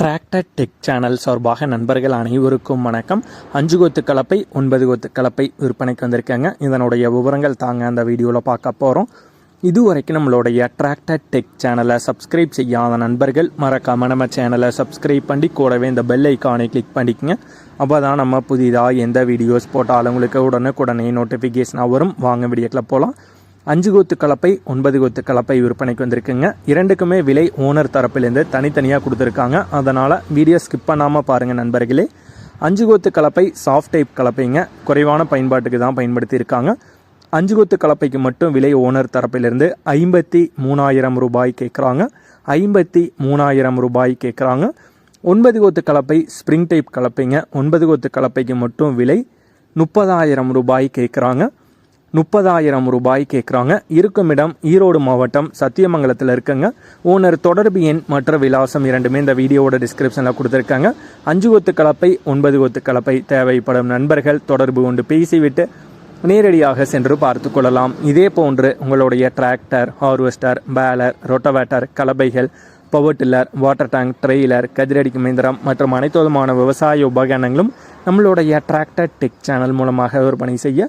Tractor tech channel சார்பாக நண்பர்கள் அனைவருக்கும் வணக்கம். அஞ்சு கொத்து கலப்பை ஒன்பது கொத்து கலப்பை விற்பனைக்கு வந்திருக்காங்க. இதனுடைய விவரங்கள் தாங்க அந்த வீடியோவில் பார்க்க போகிறோம் இதுவரைக்கும் நம்மளுடைய டிராக்டர் டெக் சேனலை சப்ஸ்கிரைப் செய்யாத நண்பர்கள் மறக்காம நம்ம சேனலை சப்ஸ்கிரைப் பண்ணி கூடவே இந்த பெல் ஐக்கானை கிளிக் பண்ணிக்கங்க. அப்போ தான் நம்ம புதிதாக எந்த வீடியோஸ் போட்டாலும் உங்களுக்கு உடனுக்குடனே நோட்டிஃபிகேஷனாக வரும். வாங்க வீடியோக்கில் போகலாம் அஞ்சு கொத்து கலப்பை ஒன்பது கொத்து கலப்பை விற்பனைக்கு வந்திருக்குங்க. இரண்டுக்குமே விலை ஓனர் தரப்பிலேருந்து தனித்தனியாக கொடுத்துருக்காங்க. அதனால் வீடியோ ஸ்கிப் பண்ணாமல் பாருங்கள் நண்பர்களே. அஞ்சு கோத்து கலப்பை சாஃப்ட் டைப் கலப்பைங்க. குறைவான பயன்பாட்டுக்கு தான் பயன்படுத்தியிருக்காங்க. அஞ்சு கொத்து கலப்பைக்கு மட்டும் விலை ஓனர் தரப்பிலிருந்து ஐம்பத்தி மூணாயிரம் ரூபாய் கேட்குறாங்க ஐம்பத்தி மூணாயிரம் ரூபாய் கேட்குறாங்க ஒன்பது கோத்து கலப்பை ஸ்ப்ரிங் டைப் கலப்பைங்க. ஒன்பது கோத்து கலப்பைக்கு மட்டும் விலை முப்பதாயிரம் ரூபாய் கேட்குறாங்க முப்பதாயிரம் ரூபாய் கேட்குறாங்க. இருக்கும் இடம் ஈரோடு மாவட்டம் சத்தியமங்கலத்தில் இருக்குங்க. ஓனர் தொடர்பு எண் மற்ற விலாசம் இரண்டுமே இந்த வீடியோவோட டிஸ்கிரிப்ஷனில் கொடுத்துருக்காங்க. அஞ்சு கொத்து கலப்பை ஒன்பது கொத்து கலப்பை தேவைப்படும் நண்பர்கள் தொடர்பு கொண்டு பேசிவிட்டு நேரடியாக சென்று பார்த்து கொள்ளலாம். இதே போன்று உங்களுடைய tractor harvester baler rotavator கலப்பைகள் power tiller water tank trailer கதிரடிக்கும் மேந்திரம் மற்றும் அனைத்து விதமான விவசாய உபகரணங்களும் நம்மளுடைய டிராக்டர் டெக் சேனல் மூலமாக விற்பனை செய்ய